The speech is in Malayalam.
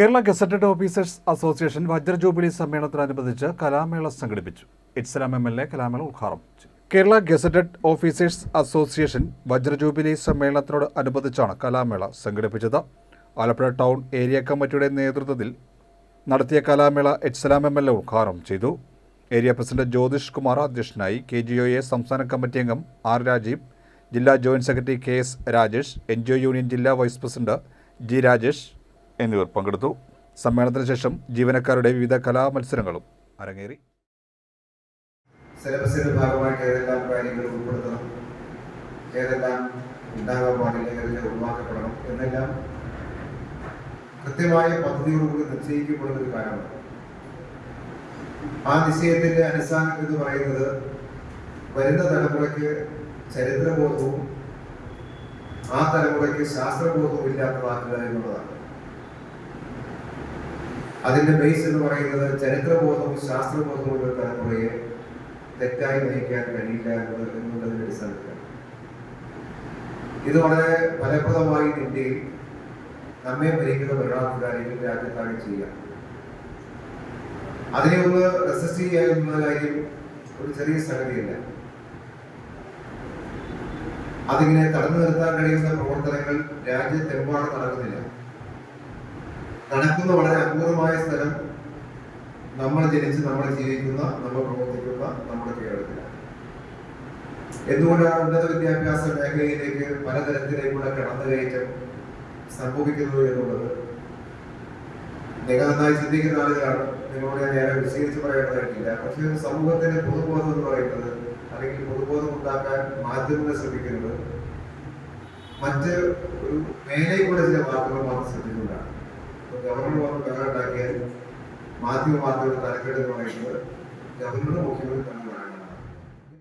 കേരള ഗസറ്റഡ് ഓഫീസേഴ്സ് അസോസിയേഷൻ വജ്ര ജൂബിലി സമ്മേളനത്തോടനുബന്ധിച്ച് കലാമേള സംഘടിപ്പിച്ചു. ഇസ്ലാം എം എൽ എ കലാമേള ഉദ്ഘാടനം കേരള ഗസറ്റഡ് ഓഫീസേഴ്സ് അസോസിയേഷൻ വജ്ര ജൂബിലി സമ്മേളനത്തോട് അനുബന്ധിച്ചാണ് കലാമേള സംഘടിപ്പിച്ചത്. ആലപ്പുഴ ടൗൺ ഏരിയ കമ്മിറ്റിയുടെ നേതൃത്വത്തിൽ നടത്തിയ കലാമേള എച്ച്സലാം എം എൽ എ ഉദ്ഘാടനം ചെയ്തു. ഏരിയ പ്രസിഡന്റ് ജ്യോതിഷ് കുമാർ അധ്യക്ഷനായി കെ ജി ഒ എ സംസ്ഥാന കമ്മിറ്റി അംഗം ആർ രാജീവ് ജില്ലാ joint secretary K S Rajesh N G O union ജില്ലാ വൈസ് പ്രസിഡന്റ് ജി രാജേഷ് എന്നിവർ പങ്കെടുത്തു. സമ്മേളനത്തിന് ശേഷം ജീവനക്കാരുടെ വിവിധ കലാമത്സരങ്ങളും അരങ്ങേറി. സിലബസിന്റെ ഭാഗമായിട്ട് ഏതെല്ലാം കാര്യങ്ങൾ ഉൾപ്പെടുത്തണം ഏതെല്ലാം ഉണ്ടാകാൻ പാടില്ല ഏതെല്ലാം ഒഴിവാക്കപ്പെടണം എന്നെല്ലാം കൃത്യമായ പദ്ധതിയോടുകൂടി നിശ്ചയിക്കപ്പെടുന്ന ഒരു കാര്യമാണ് ആ നിശ്ചയത്തിന്റെ അടിസ്ഥാനം എന്ന് പറയുന്നത് വരുന്ന തലമുറയ്ക്ക് ചരിത്രബോധവും ആ തലമുറയ്ക്ക് ശാസ്ത്രബോധവും ഇല്ലാത്തതാക്കുക എന്നുള്ളതാണ്. അതിന്റെ ബേസ് എന്ന് പറയുന്നത് ചരിത്രബോധവും ശാസ്ത്രബോധവും ഉള്ള തലമുറയെ തെറ്റായി നയിക്കാൻ കഴിയില്ല എന്നത് എന്നുള്ളതിന്റെ അടിസ്ഥാനത്തിലാണ്. ഇത് വളരെ ഫലപ്രദമായി ഇന്ത്യയിൽ നമ്മെ ഭരിക്കുന്ന ഭരണാധികാരികൾ രാജ്യത്താകെ ചെയ്യാം അതിനെ ഒന്ന് റെസിസ്റ്റ് ചെയ്യുക എന്നുള്ള കാര്യം ഒരു ചെറിയ സംഗതിയല്ല. അതിങ്ങനെ തടഞ്ഞു നിർത്താൻ കഴിയുന്ന പ്രവർത്തനങ്ങൾ രാജ്യത്തെമ്പാടും നടക്കുന്നില്ല. നടക്കുന്ന വളരെ അപൂർവമായ സ്ഥലം നമ്മൾ ജനിച്ച് നമ്മൾ ജീവിക്കുന്ന നമ്മൾ പ്രവർത്തിക്കുന്ന നമ്മുടെ കേരളത്തിലാണ്. എന്തുകൊണ്ടാണ് ഉന്നത വിദ്യാഭ്യാസ മേഖലയിലേക്ക് പലതരത്തിലേക്കുള്ള കടന്നുകയറ്റം സംഭവിക്കുന്നത് എന്നുള്ളത്? നിങ്ങൾ നന്നായി ചിന്തിക്കുന്ന ആളുകളാണ്? നിങ്ങളോട് ഞാൻ നേരെ വിശദീകരിച്ച് പറയേണ്ടതായിട്ടില്ല പക്ഷേ സമൂഹത്തിന്റെ പൊതുബോധം എന്ന് പറയുന്നത് അല്ലെങ്കിൽ പൊതുബോധം ഉണ്ടാക്കാൻ മാധ്യമങ്ങൾ ശ്രമിക്കുന്നത് മറ്റ് ഒരു മേലേക്കുള്ള ചില വാക്കുകൾ മാത്രം ശ്രദ്ധിച്ചുകൊണ്ടാണ്. ഗവർണർ ഉണ്ടാക്കിയാൽ മാധ്യമ വാർത്തകളുടെ തലക്കെട്ട് എന്ന് പറയുന്നത് ഗവർണറും മുഖ്യമന്ത്രി